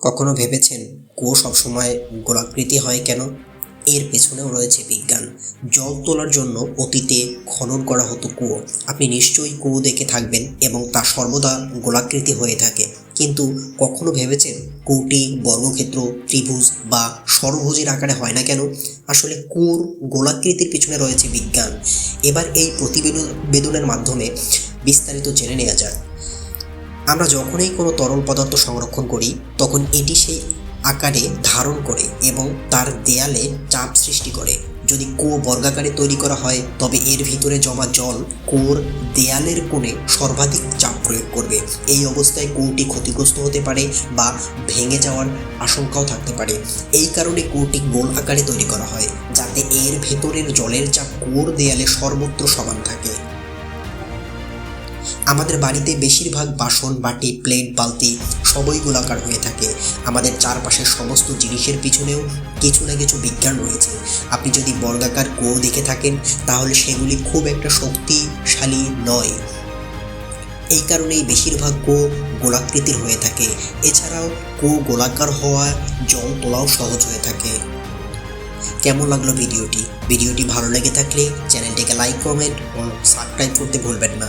কখনো ভেবেছেন কুয়ো সবসময় গোলাকৃতি হয় কেন? এর পেছনেও রয়েছে বিজ্ঞান। জল তোলার জন্য অতীতে খনন করা হতো কুয়ো। আপনি নিশ্চয়ই কুয়ো দেখে থাকবেন এবং তা সর্বদা গোলাকৃতি হয়ে থাকে। কিন্তু কখনো ভেবেছেন কুটি বর্গক্ষেত্র, ত্রিভুজ বা ষড়ভুজের আকারে হয় না কেন? আসলে কুয়োর গোলাকৃতির পিছনে রয়েছে বিজ্ঞান। এবার এই প্রতিবেদনের মাধ্যমে বিস্তারিত জেনে নেওয়া যাক। আমরা যখনই কোনো তরল পদার্থ সংরক্ষণ করি, তখন এটি সেই আকারে ধারণ করে এবং তার দেয়ালে চাপ সৃষ্টি করে। যদি কুয়ো বর্গাকারে তৈরি করা হয়, তবে এর ভিতরে জমা জল কুয়োর দেয়ালের কোণে সর্বাধিক চাপ প্রয়োগ করবে। এই অবস্থায় কুয়োটি ক্ষতিগ্রস্ত হতে পারে বা ভেঙে যাওয়ার আশঙ্কাও থাকতে পারে। এই কারণে কুয়োটি গোল আকারে তৈরি করা হয়, যাতে এর ভেতরের জলের চাপ কুয়োর দেয়ালে সর্বত্র সমান থাকে। আমাদের বাড়িতে বেশিরভাগ বাসন, বাটি প্লেট বালতি সবই গোলাকার হয়ে থাকে। আমাদের চারপাশের সমস্ত জিনিসের পিছনেও কিছু না কিছু বিজ্ঞান রয়েছে। আপনি যদি বর্গাকার কুয়ো দেখে থাকেন, তাহলে সেগুলি খুব একটা শক্তিশালী নয়। এই কারণেই বেশিরভাগ কুয়ো গোলাকৃতির হয়ে থাকে। এছাড়াও কুয়ো গোলাকার হওয়া জল তোলাও সহজ হয়ে থাকে। কেমন লাগল ভিডিওটি? ভিডিওটি ভালো লেগে থাকলে চ্যানেলটিকে লাইক কমেন্ট ও সাবস্ক্রাইব করতে ভুলবেন না।